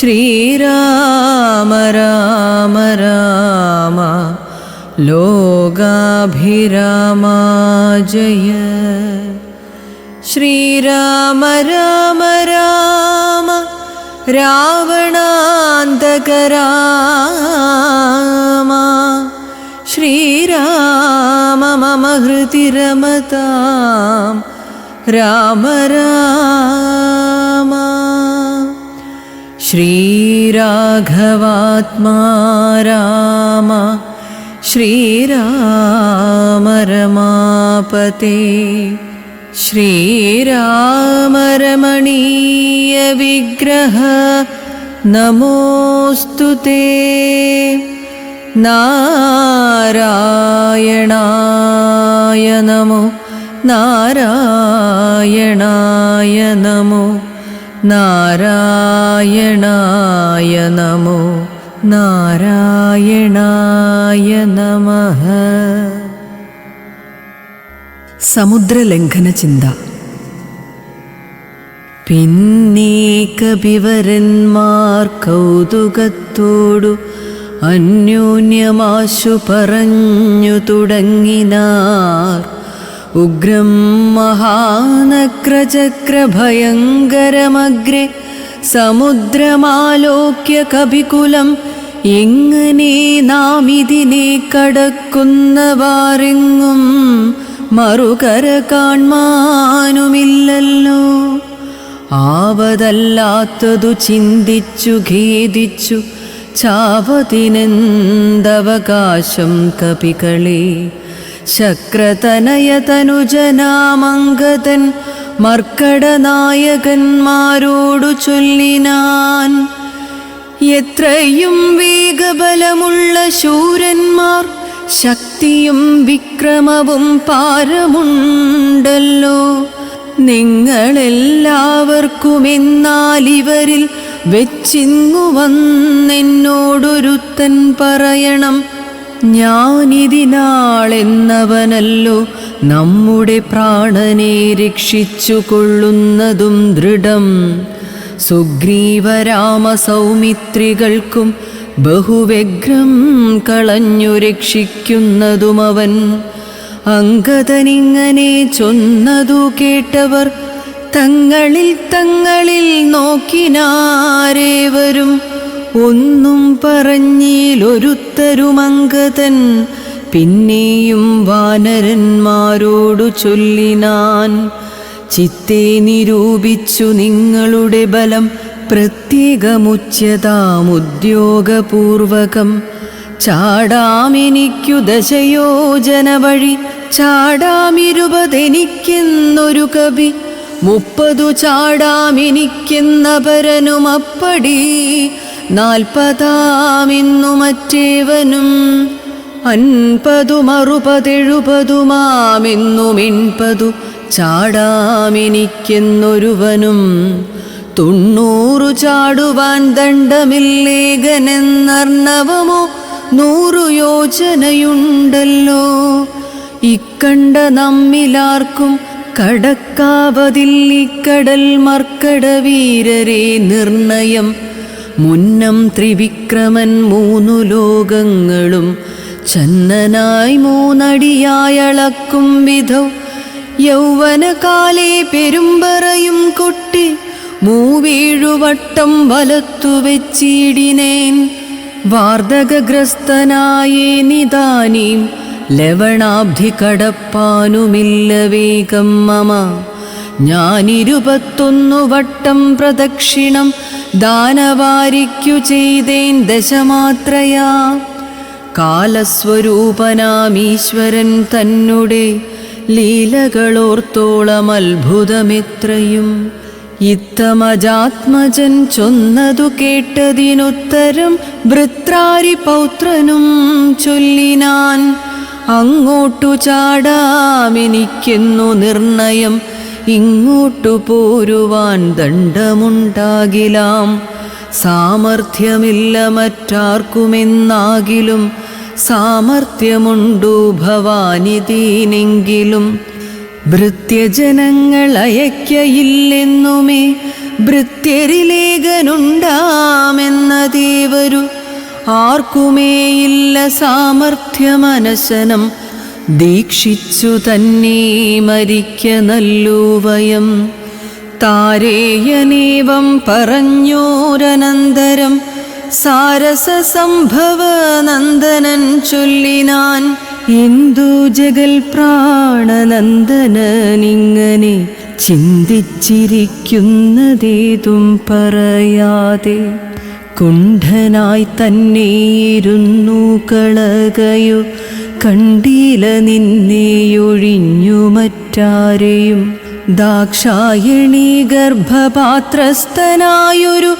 ശ്രീരാമ രാമ രാമ. ലോകാഭിരാമ ജയ. ശ്രീരാമ രാമ രാമ. രാവണാന്തകരാമ. ശ്രീരാമ മമ ഹൃതി രമതാം രാമ രാമ. श्रीराघवात्मा राम श्रीरामरमापते श्रीरामरमणीयविग्रह नमोऽस्तु ते। नारायणाय नमो नारायणाय नमो। നാരായണായ നമോ നാരായണായ നമ. സമുദ്രലംഘന ചിന്ത പിന്നെ കവിവരന്മാർ കൗതുകത്തോടു അന്യോന്യമാശു പറഞ്ഞു തുടങ്ങിനാർ. ഉഗ്രം മഹാനക്രചക്രഭയങ്കരമഗ്രെ സമുദ്രമാലോക്യ കവികുലം എങ്ങനെ നാം ഇതിനെ കടക്കുന്നവാറെങ്ങും മറുകര കാൺമാനുമില്ലല്ലോ. ആവതല്ലാത്തതു ചിന്തിച്ചു ഖേദിച്ചു ചാവതിനെന്തവകാശം കപികളെ. ശക്രതനയതനുജനാമംഗതൻ മർക്കടനായകന്മാരോടു ചൊല്ലിനാൻ. എത്രയും വേഗബലമുള്ള ശൂരന്മാർ ശക്തിയും വിക്രമവും പാരമുണ്ടല്ലോ. നിങ്ങളെല്ലാവർക്കും എന്നാൽ ഇവരിൽ വെച്ചിങ്ങു വന്നെന്നോടൊരുത്തൻ പറയണം. ഞാനിതിനാളെന്നവനല്ലോ നമ്മുടെ പ്രാണനെ രക്ഷിച്ചു കൊള്ളുന്നതും ദൃഢം. സുഗ്രീവരാമ സൗമിത്രികൾക്കും ബഹുവ്യഗ്രം കളഞ്ഞു രക്ഷിക്കുന്നതുമവൻ. അങ്കദനിങ്ങനെ ചൊന്നതു കേട്ടവർ തങ്ങളിൽ തങ്ങളിൽ നോക്കിനാരേവരും ഒന്നും പറഞ്ഞിലൊരുത്തരുമങ്കതൻ പിന്നെയും വാനരന്മാരോടു ചൊല്ലിനാൻ. ചിത്തെ നിരൂപിച്ചു നിങ്ങളുടെ ബലം പ്രത്യേകമുച്യതാമുദ്യോഗപൂർവകം ചാടാമെനിക്കു ദശയോജന വഴി ചാടാമിരുപതെനിക്കെന്നൊരു കവി. മുപ്പതു ചാടാമെനിക്കെന്നപരനും അപ്പടി നാൽപ്പതാമെന്നു മറ്റേവനും അൻപതുമറുപതെഴുപതുമാമെന്നും എൺപതു ചാടാമെനിക്കെന്നൊരുവനും. തൊണ്ണൂറു ചാടുവാൻ ദണ്ഡമില്ലേകനെന്നർണവമോ നൂറു യോജനയുണ്ടല്ലോ. ഇക്കണ്ട നമ്മിലാർക്കും കടക്കാവതിൽ ഇക്കടൽ മർക്കട വീരരെ നിർണയം മുന്നം ത്രിവിക്രമൻ മൂന്നു ലോകങ്ങളും ചന്ദനായി മൂന്നടിയായളക്കും വിധൗ. യൗവനകാലേ പെരുമ്പറയും കൊട്ടി മൂവീഴുവട്ടം വലത്തു വെച്ചിടിനേൻ. വാർദ്ധകഗ്രസ്തനായേ നിദാനീം ലവണാബ്ധി കടപ്പാനുമില്ല വേഗം മമ. ഞാനിരുപത്തൊന്നു വട്ടം പ്രദക്ഷിണം ദാനവാരിക്കു ചെയ്തേൻ ദശമാത്രയാ. കാലസ്വരൂപനാമീശ്വരൻ തന്നെ ലീലകളോർത്തോളം അത്ഭുതമെത്രയും. ഇത്തമജാത്മജൻ ചൊന്നതു കേട്ടതിനുത്തരം വൃത്രാരി പൗത്രനും ചൊല്ലിനാൻ അങ്ങോട്ടു ചാടാമെനിക്കെന്നു നിർണയം ഇങ്ങോട്ടു പോരുവാൻ ദണ്ഡമുണ്ടാകിലാം. സാമർഥ്യമില്ല മറ്റാർക്കുമെന്നാകിലും. സാമർഥ്യമുണ്ടു ഭവാനിതീനെങ്കിലും. ഭൃത്യജനങ്ങൾ അയക്കയില്ലെന്നുമേ. ഭൃത്യരിലേഖനുണ്ടാമെന്നതേവരു ആർക്കുമേയില്ല സാമർഥ്യമനശനം. ദീക്ഷിച്ചു തന്നെ മരിക്ക നല്ലൂവയം. താരേയനേവം പറഞ്ഞോരനന്തരം. സാരസസംഭവ നന്ദനൻ ചൊല്ലിനാൻ എന്തു ജഗൽ പ്രാണനന്ദനിങ്ങനെ ചിന്തിച്ചിരിക്കുന്നതേതും പറയാതെ കുണ്ഠനായി തന്നെയിരുന്നു കളകയോ. കണ്ടീല നിന്നെയൊഴിഞ്ഞു മറ്റാരെയും ദാക്ഷായണി ഗർഭപാത്രസ്ഥനായൊരു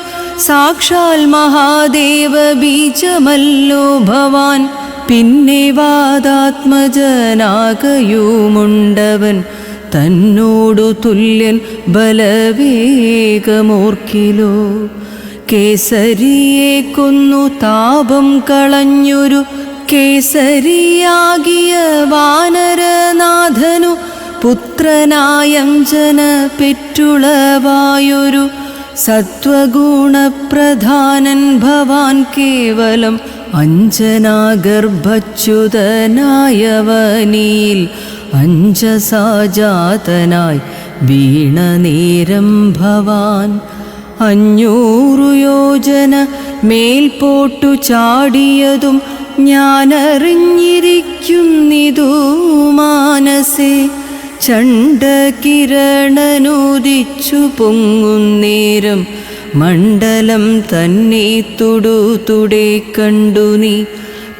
സാക്ഷാൽ മഹാദേവ ബീജമല്ലോ ഭവാൻ. പിന്നെ വാദാത്മജനാകയുമുണ്ടവൻ. തന്നോടു തുല്യൻ ബലവേഗമോർക്കിലോ. കേസരിയെ കൊന്നു താപം കളഞ്ഞൊരു കേസരിയാകിയ വാനരനാഥനു പുത്രനായം ജന പെറ്റുളവായൊരു സത്വഗുണപ്രധാനൻ ഭവാൻ കേവലം അഞ്ജനാഗർഭച്യുതനായവനിൽ അഞ്ജസാജാതനായി വീണ നേരം ഭവാൻ. അഞ്ഞൂറു യോജന മേൽപോട്ടു ചാടിയതും ഞാനറിഞ്ഞിരിക്കുന്നിതു മാനസേ ചണ്ടകിരണനുദിച്ചു പൊങ്ങുന്നേരം മണ്ഡലം തന്നെ തൊടു തുടെ കണ്ടു നീ.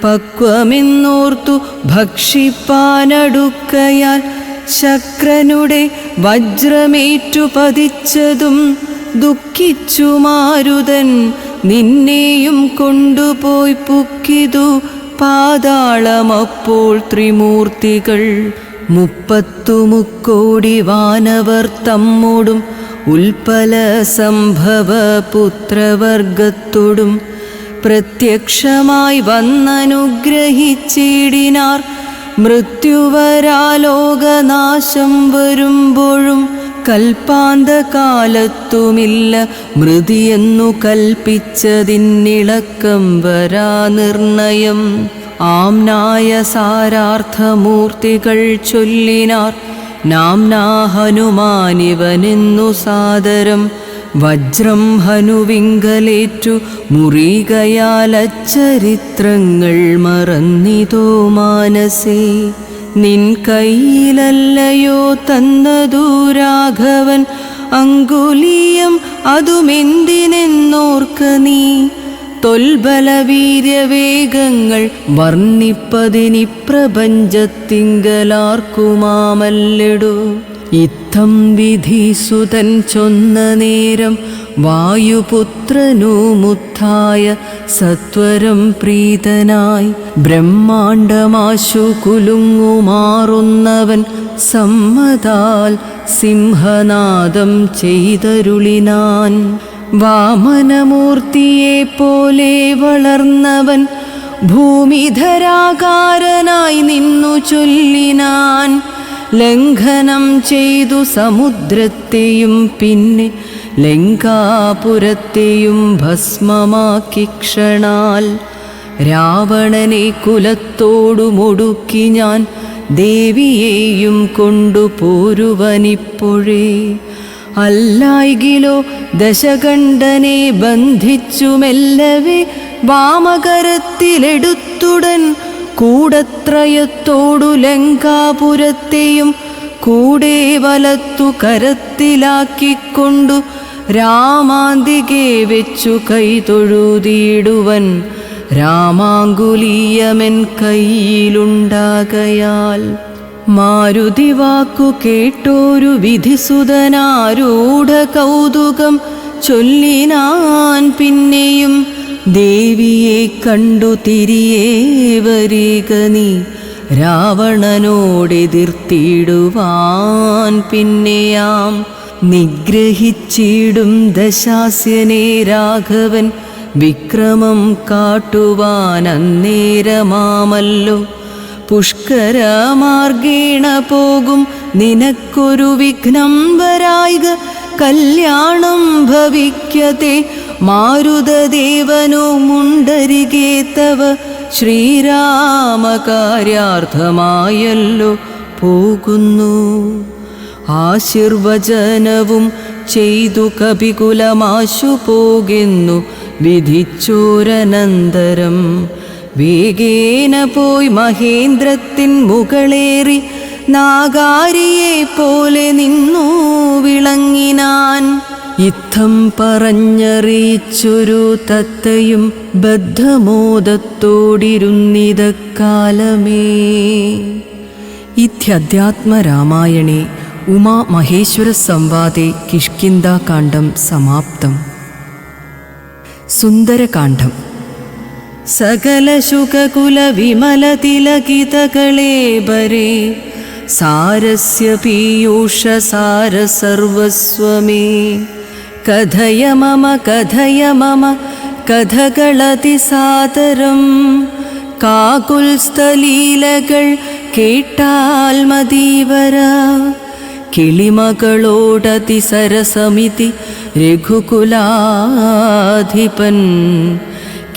പക്വമെന്നോർത്തു ഭക്ഷിപ്പാനടുക്കയാൽ ശക്രനുടെ വജ്രമേറ്റു പതിച്ചതും ദുഃഖിച്ചു മാരുതൻ നിന്നെയും കൊണ്ടുപോയി പുക്കിതു പാതാളമപ്പോൾ ത്രിമൂർത്തികൾ. മുപ്പത്തു മുക്കോടി വാനവർ തമ്മോടും ഉൽപ്പല സംഭവ പുത്രവർഗത്തോടും പ്രത്യക്ഷമായി വന്നനുഗ്രഹിച്ചിടിനാർ. മൃത്യുവരാലോകനാശം വരുമ്പോഴും കൽപ്പാന്തകാലത്തുമില്ല. മൃതിയെന്നു കൽപ്പിച്ചതിന്നിളക്കം വരാ നിർണയം. ആംനായ സാരാർത്ഥമൂർത്തികൾ ചൊല്ലിനാർ. നാംനാ ഹനുമാനിവനെന്നു സാദരം. വജ്രം ഹനുവിങ്കലേറ്റു മുറികയാലച്ചരിത്രങ്ങൾ മറന്നിതോ മാനസേ. നിൻ കയ്യിലല്ലയോ തന്നതു രാഘവൻ. അങ്കുലീയം അതുമെന്തിനെന്നോർക്ക നീ? തൊൽബലവീര്യവേഗങ്ങൾ വർണിപ്പതിനി പ്രപഞ്ചത്തിങ്കലാർക്കുമാമല്ലെടു ഇത്തം വിധി സുതൻ ചൊന്ന നേരം വായുപുത്രനുമുത്ഥായ സത്വരം പ്രീതനായി ബ്രഹ്മാണ്ടമാശു കുലുങ്ങുമാറുന്നവൻ സമ്മതാൽ സിംഹനാദം ചെയ്തരുളിനാൻ വാമനമൂർത്തിയെ പോലെ വളർന്നവൻ ഭൂമിധരാകാരനായി നിന്നു ചൊല്ലിനാൻ ലംഘനം ചെയ്തു സമുദ്രത്തെയും പിന്നെ ലങ്കാപുരത്തെയും ഭസ്മമാക്കി ക്ഷണാൽ രാവണനെ കുലത്തോടുമൊടുക്കി ഞാൻ ദേവിയെയും കൊണ്ടുപോരുവനിപ്പോഴേ അല്ലായികിലോ ദശകണ്ഠനെ ബന്ധിച്ചു മെല്ലവേ വാമകരത്തിലെടുത്തുടൻ കൂടത്രയത്തോടു ലങ്കാപുരത്തെയും കൂടെ വലത്തു കരത്തിലാക്കിക്കൊണ്ടു രാമാന്തികെ വെച്ചു കൈ തൊഴുതിയിടുവൻ. രാമാങ്കുലീയമൻ കയ്യിലുണ്ടാകയാൽ. മാരുതി വാക്കു കേട്ടോരു വിധിസുതനാരൂഢ കൗതുകം ചൊല്ലിനാൻ പിന്നെയും ദേവിയെ കണ്ടു തിരിയേ വരിക നീ. രാവണനോടെതിർത്തിടുവാൻ പിന്നെയാം. നിഗ്രഹിച്ചിടും ദശാസ്യനെ രാഘവൻ. വിക്രമം കാട്ടുവാൻ അന്നേരമാമല്ലോ. പുഷ്കരമാർഗേണ പോകും നിനക്കൊരു വിഘ്നം വരായിക. കല്യാണം ഭവിക്കത്തെ മാരുതദേവനോ മുണ്ടരികെ തവ. ശ്രീരാമകാര്യാർത്ഥമായല്ലോ പോകുന്നു. ആശീർവചനവും ചെയ്തു കപികുലമാശു പോകുന്നു. വിധിച്ചോരനന്തരം വേഗേന പോയി മഹേന്ദ്രത്തിൻ മുകളേറി നാഗാരിയെ പോലെ നിന്നു വിളങ്ങിനാൻ. ഇത്തം പറഞ്ഞറിയിച്ചൊരു തത്തയും ബദ്ധമോദത്തോടിരുന്നിതക്കാലമേ. ഇത്യധ്യാത്മരാമായണേ മഹേശ്വര സംവാദേ കിഷ്കിന്ദാകാന്ഡം സമാപ്തം. സുന്ദരകാന്ഡം സകല ശുകകുല വിമല തിലകിതകളേബരേ സാരസ്യ പീയൂഷ സാര സർവസ്വമേ. കഥയ മമ കഥയ കിളിമകളോടതി സരസമിതി രഘുകുലാധിപൻ.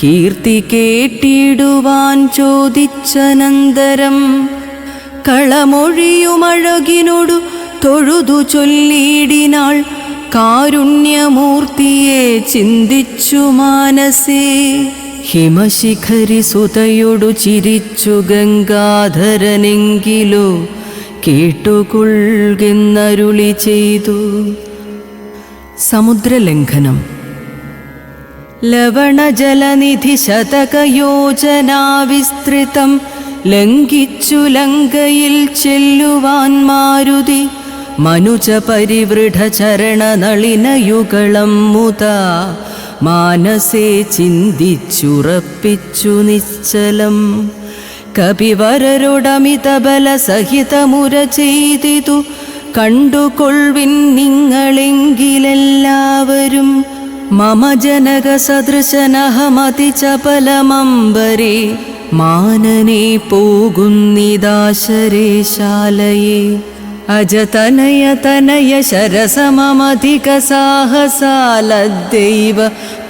കീർത്തി കേട്ടിടുവാൻ ചോദിച്ചനന്തരം കളമൊഴിയുമഴകിനോടു തൊഴുതു ചൊല്ലിയിടിനാൾ കാരുണ്യമൂർത്തിയെ ചിന്തിച്ചു മാനസേ. ഹിമശിഖരി സുതയൊടു ചിരിച്ചു ഗംഗാധരനെങ്കിലോ കേട്ടുകൊള്ളുന്നരുളി ചെയ്തു. സമുദ്രലംഘനം. ലവണജലനിധി ശതകയോജനാ വിസ്തൃതം ലംഘിച്ചു ലങ്കയിൽ ചെല്ലുവാൻ മാരുതി. മനുജ പരിവൃഢ ചരണ നളിനയുഗളം മുത. മാനസേ ചിന്തിച്ചുറപ്പിച്ചു നിശ്ചലം. കപിവരരോടമിത ബല സഹിതമുര ചെയ്തിതു കണ്ടുകൊൾവിൻ നിങ്ങളെങ്കിലെല്ലാവരും മമ ജനക സദൃശനഹമതി ചപലമംബരേ മാനനെ പോകുന്നിദാശരേശാലയെ. അജതനയ തനയ ശരസമധിക സാഹസാലദ്ദൈവ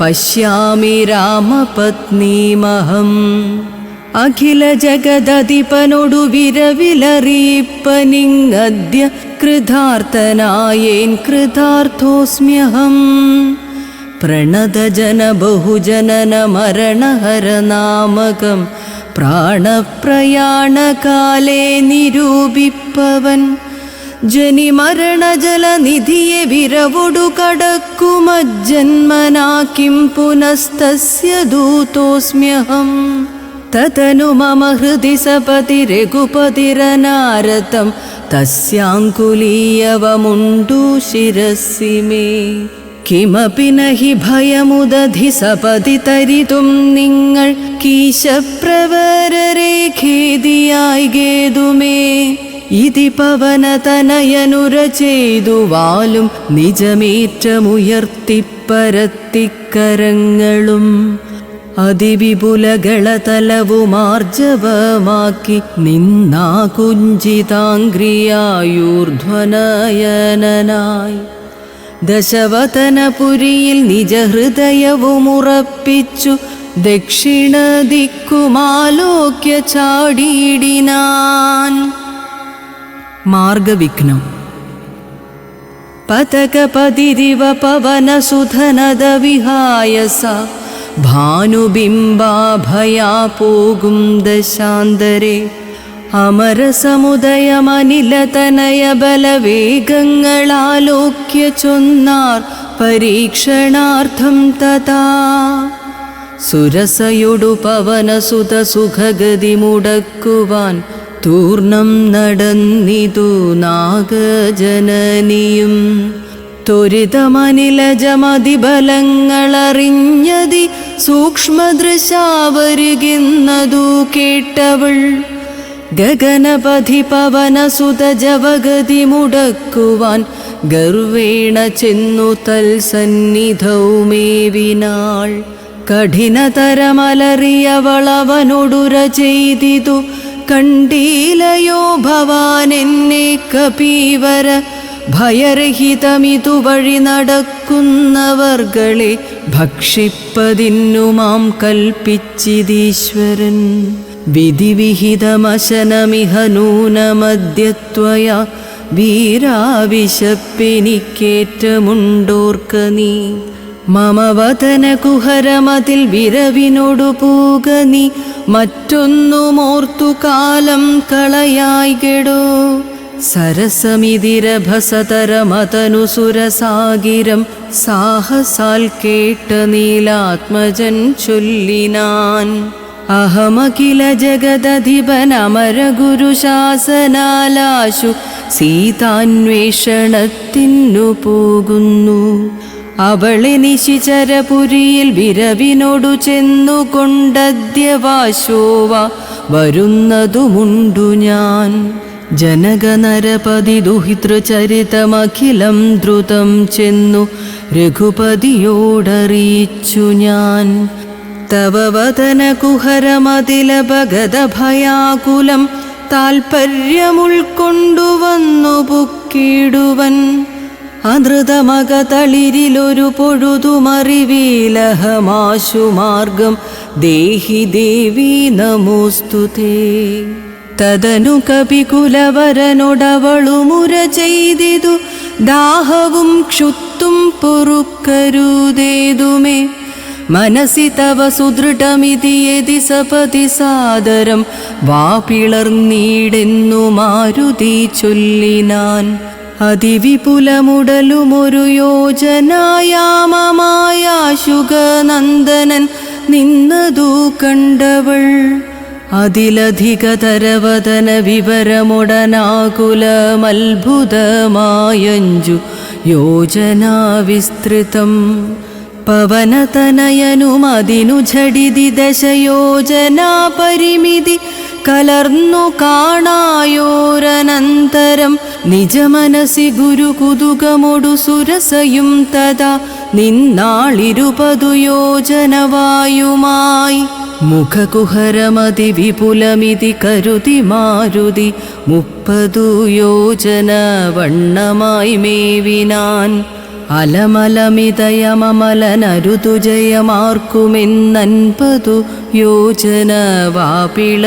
പശ്യാമി രാമപത്നീമഹം. അഖില ജഗദധിപനൊടു വിരവിലറിയിപ്പനിങ്ങദ്യ കൃതാർത്ഥനായേൻ കൃതാർത്ഥോസ്മ്യഹം. പ്രണതജന ബഹുജനന മരണഹരനാമകം പ്രാണപ്രയാണകാലേ നിരൂപിപ്പവൻ. ജനിമരണജലനിധിയെ വിരവൊടു കടക്കുമജ്ജന്മനാക്കിം പുനസ്തസ്യ ദൂതോസ്മ്യഹം. തതനു മമ ഹൃദി സപതി രഘുപതിരനാരതം തസ്യാങ്കുലീയവമുണ്ടു ശിരസി മേ കിമപി നഹി ഭയമുദധി സപതി തരിതും നിങ്ങൾ കീശപ്രവരരെ ഖേദിയായി ഗേതുമേ ഇതി പവനതനയനുര ചെയ്തു വാലും നിജമേറ്റമുയർത്തിപ്പരത്തിക്കരങ്ങളും അതിവിപുലകളതലവുമാർജവമാക്കി നിന്നാ കുഞ്ചിതാംഗ്രിയായൂർധ്വനയനായി ദശവതനപുരിയിൽ നിജഹൃദയവുമുറപ്പിച്ചു ദക്ഷിണ ദിക്കുമാലോക്യ ചാടിയിടിനാൻ മാർഗവിഘ്നം. പതകപതിരിവ പവനസുധനദ വിഹായസ ഭാനുബിംബാഭയാ പോകും ദശാന്തരെ. അമരസമുദയമനിലതനയ ബലവേഗങ്ങളാലോക്യ ചൊന്നാർ പരീക്ഷണാർത്ഥം തഥാ. സുരസയൊടു പവനസുത സുഖഗതി മുടക്കുവാൻ തൂർണം നടന്നിതു നാഗജനനിയും. ത്വരിതമനിലജമതിബലങ്ങളറിഞ്ഞതി സൂക്ഷ്മദൃശാവരുകിന്നതു കേട്ടവൾ. ഗഗനപതി പവനസുത ജവഗതി മുടക്കുവാൻ ഗർവേണ ചെന്നു തൽസന്നിധൗമേവിനാൾ. കഠിനതരമലറിയവളവനൊടുര ചെയ്തിതു കണ്ടീലയോ ഭവാൻ എന്നെ കപീവര ഭയരഹിതമിതു വഴി നടക്കുന്നവർകളെ ഭക്ഷിപ്പതിന്നു മാം കൽപ്പിച്ചിതീശ്വരൻ. വിധിവിഹിതമശനമിഹ നൂനമദ്യത്വയ വീരാവിശപ്പിനിക്കേറ്റമുണ്ടോർക്ക നീ. മമവതന കുഹരമതിൽ വിരവിനോടു പൂക നീ. മറ്റൊന്നുമോർത്തു കാലം കളയായികടോ സരസമിതിരഭസതരമതനു സുരസാഗിരം സാഹസാൽ കേട്ട നീലാത്മജൻ ചൊല്ലിനാൻ. അഹമഖില ജഗദധിപനമര ഗുരുശാസനാലാശു സീതാന്വേഷണത്തിനു പോകുന്നു. അവളെ നിശിചരപുരിയിൽ വിരവിനോടു ചെന്നുകൊണ്ടദ്യവാശോവ വരുന്നതുമുണ്ടു ഞാൻ. ജനകനരപതി ദുഹിതൃചരിതമഖിലം ദ്രുതം ചെന്നു രഘുപതിയോടറിയിച്ചു ഞാൻ. തവ വദന കുഹരമതിലപഗത ഭയാകുലം താൽപര്യമുൾക്കൊണ്ടുവന്നു പുക്കിടുവൻ അനൃതമകതളിരിലൊരു പൊഴുതുമറിവീലഹമാശുമാർഗം ദേഹി ദേവി നമോസ്തുതേ. തദനു കപികുലവരനൊടവളുമുര ചെയ്തിതു. ദാഹവും ക്ഷുത്തും പൊറുക്കരുതേതുമേ. മനസി തവ സുദൃഢമിതി യതി സപതി സാദരം. വാപിളർന്നീടെന്നു മാരുതി ചൊല്ലിനാൻ അതിവിപുലമുടലുമൊരു യോജനായാമമായാശുഗനന്ദനൻ നിന്നതു കണ്ടവൾ. അതിലധികതരവതന വിവരമുടനാകുലമത്ഭുതമായഞ്ചു യോജനാവിസ്തൃതം. പവനതനയനുമതിനു ഝടിതി ദശയോജനാ പരിമിതി കലർന്നു കാണായോരനന്തരം നിജമനസി ഗുരുകുതുകമൊടു സുരസയും തഥാ നിന്നാളിരുപതു യോജനവായുമായി മുഖകുഹരമതി വിപുലമിതി കരുതി മാരുതി മുപ്പതു യോജന വണ്ണമായി മേവിനാൻ. അലമലമിതയമമലനരുതു ജയമാർക്കുമെന്നൻപതു യോജന വാപിളർന്നീടിനാൾ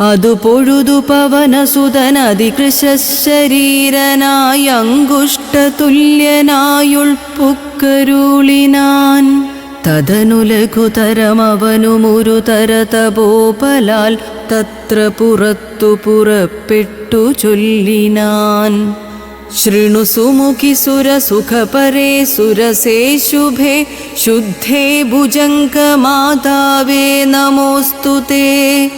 അതു പൊഴുതു പവനസുതനതികൃശരീരനായ അങ്കുഷ്ടതുല്യനായുൾപ്പുക്കരുളിനാൻ तदनुलघुतरमवनुमुरुतरतपोपलाल् तत्र पुरत्तु पुरपिट्टुचुल्लिनान् शृणुसुमुखि सुरसुखपरे सुरसे शुभे शुद्धे भुजङ्कमातावे नमोऽस्तु ते।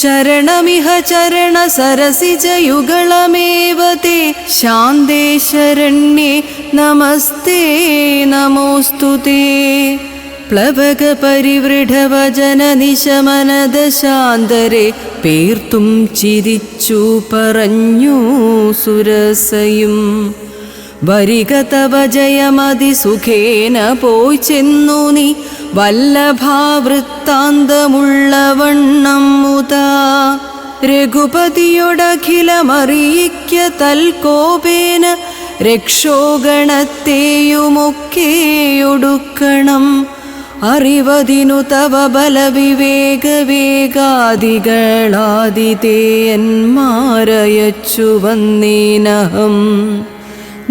शरणमिह चरणसरसि चयुगलमेव ते। शान्दे शरण्ये नमस्ते नमोऽस्तु ते। പ്ലവക പരിവൃഢവചന നിശമനദശാന്തരെ പേർത്തും ചിരിച്ചു പറഞ്ഞു സുരസയും. വരിക തവ ജയമതിസുഖേന പോയി ചെന്നു നീ വല്ലഭാവൃത്താന്തമുള്ളവണ്ണം മുതാ രഘുപതിയൊടഖിലമറിയിക്ക തൽക്കോപേന രക്ഷോഗണത്തെയുമൊക്കെയൊടുക്കണം. അറിവതിനു തവ ബലവിവേഗവേഗാദികളാദിതേയന്മാരയച്ചു വന്നീനഹം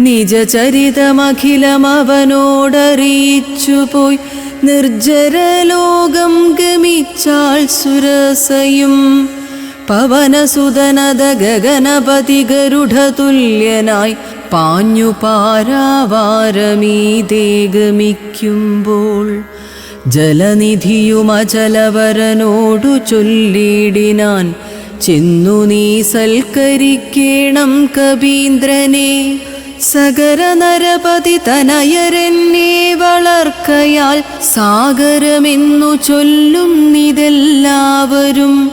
നിജചരിതമഖിലമവനോടറിയിച്ചു പോയി നിർജരലോകം ഗമിച്ചാൾ സുരസയും. പവനസുതനത ഗഗനപതി ഗരുഡതുല്യനായി പാഞ്ഞു പാരാവാരമീതേ ഗമിക്കുമ്പോൾ ജലനിധിയുമചലവരനോടു ചൊല്ലിടിനാൻ ചെന്നു നീ സൽക്കരിക്കേണം കവീന്ദ്രനെ സഗര നരപതി തനയരെന്നെ വളർക്കയാൽ സാഗരമെന്നു ചൊല്ലുന്നിതെല്ലാവരും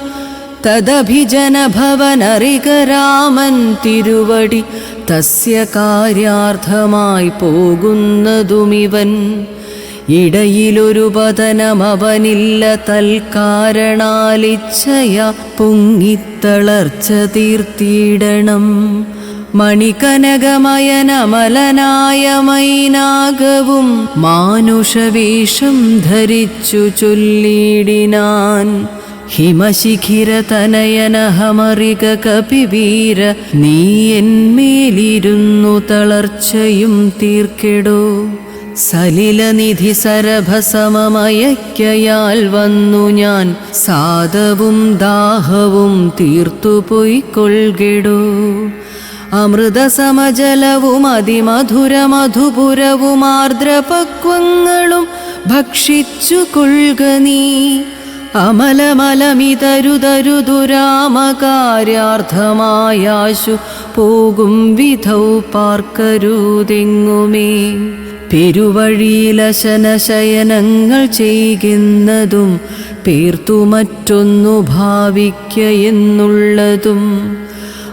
തദഭിജനഭവനറിക രാമൻ തിരുവടി. തസ്യ കാര്യാർത്ഥമായി പോകുന്നതുമിവൻ. ഇടയിലൊരു പതനമവനില്ല തൽക്കാരണാലിച്ഛയ പൊങ്ങിത്തളർച്ച തീർത്തിയിടണം മണികനകമയനമലനായ മൈനാകവും മാനുഷവേഷം ധരിച്ചു ചൊല്ലിടിനാൻ. ഹിമശിഖിരതനയനഹമറിക കപിവീര നീ എന്മേലിരുന്നു തളർച്ചയും തീർക്കെടോ. സലിലനിധി സരഭസമമയക്കയാൽ വന്നു ഞാൻ. സാധവും ദാഹവും തീർത്തു തീർത്തുപോയിക്കൊള്ളിടോ അമൃതസമജലവും അതിമധുരമധുപുരവും ആർദ്രപക്വങ്ങളും ഭക്ഷിച്ചു കൊള്ളുക നീ. അമലമലമിതരുതരുതുരാമകാര്യാർത്ഥമായാശു പോകും വിധൗ പാർക്കരുതെങ്ങുമേ. പെരുവഴിയിലശനശയനങ്ങൾ ചെയ്യുന്നതും പേർത്തു മറ്റൊന്നു ഭാവിക്കയെന്നുള്ളതും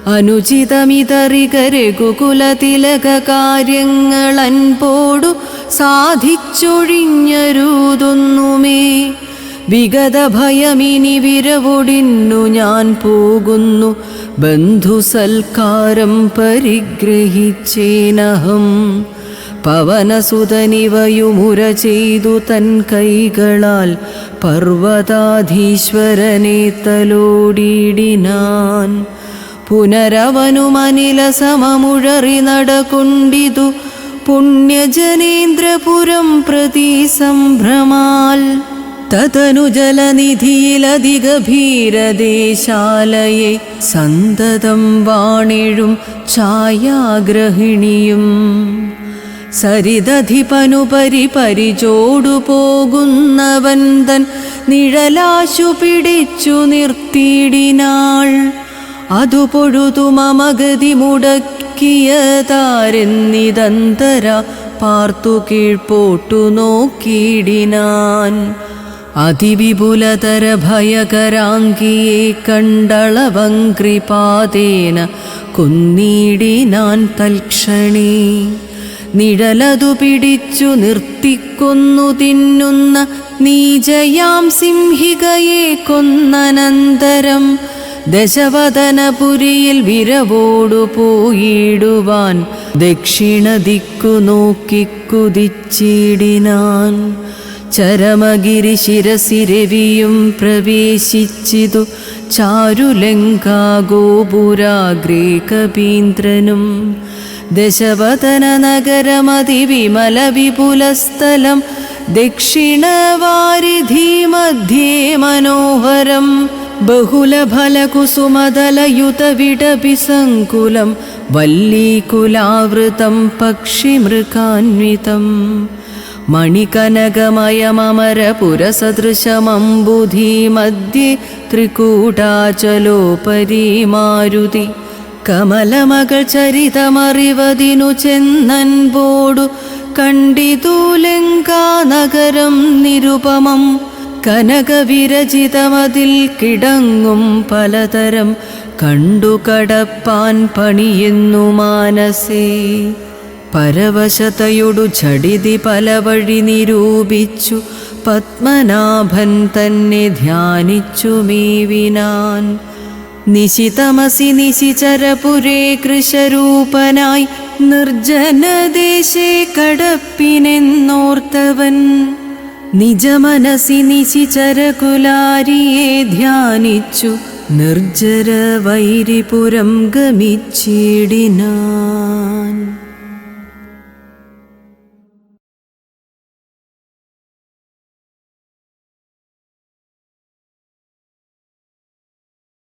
അനുചിതമിതറിക രഘുകുലതിലക കാര്യങ്ങൾ അൻപോടു സാധിച്ചൊഴിഞ്ഞരുതൊന്നുമേ. വിഗത ഭയമിനി വിരവൊടിന്നു ഞാൻ പോകുന്നു ബന്ധുസൽക്കാരം പരിഗ്രഹിച്ചേനഹം. പവനസുതനിവയുമുര ചെയ്തു തൻ കൈകളാൽ പർവതാധീശ്വരനെ തലോടിയിടിനാൻ പുനരവനുമനില സമമുഴറി നടകൊണ്ടിതു പുണ്യജനേന്ദ്രപുരം പ്രതി സംഭ്രമാൽ തതനു സന്തതം വാണിഴും ഛായാഗ്രഹിണിയും. സരിതധിപനുപരി പരിചോടു പോകുന്നവൻ തൻ നിഴലാശു പിടിച്ചു നിർത്തിയിടിനാൾ. അതു പൊഴുതു മമഗതി മുടക്കിയ താരന്നിതന്തര പാർത്തു കീഴ്പോട്ടു നോക്കിയിടിനാൻ. അതിവിപുലതര ഭയകരാങ്കിയെ കണ്ടളവങ്കൃപാതേന കുന്നീടിനാൻ തൽക്ഷണേ. നിഴലതു പിടിച്ചു നിർത്തിക്കൊന്നു തിന്നുന്ന നീജയാം സിംഹികയെ കൊന്നനന്തരം. ദശവദനപുരിയിൽ വിരവോടു പോയിടുവാൻ ദക്ഷിണ ദിക്കു നോക്കിക്കുതിച്ചിടിനാൻ ചരമഗിരി ശിരസിരവിയും പ്രവേശിച്ചിതു ചാരുലങ്കാഗോപുരാഗ്രേ കപീന്ദ്രനും. ദശവദന നഗരമതിവിമല വിപുലസ്ഥലം ദക്ഷിണവാരിധി മധ്യേ മനോഹരം ബഹുലഫലകുസുമതലയുതവിടപി വല്ലീകുലാവൃതം പക്ഷിമൃഗാന്വിതം കമലമകൾ ചരിതമറിവതിനു ചെന്നൻപോടു കണ്ടിതൂലങ്കാനഗരം നിരുപമം. കനകവിരചിതമതിൽ കിടങ്ങും പലതരം കണ്ടുകടപ്പാൻ പണിയെന്നു മാനസേ. പരവശതയൊടു ചടിതി പല വഴി നിരൂപിച്ചു. പത്മനാഭൻ തന്നെ ധ്യാനിച്ചു മീവിനാൻ. നിശിതമസി നിശിചരപുരേ കൃശരൂപനായി നിർജനദേശേ കടപ്പിനെന്നോർത്തവൻ. നിജമനസി നിശിചരകുലാരിയെ ധ്യാനിച്ചു നിർജര വൈരിപുരം ഗമിച്ചിടിനാൻ.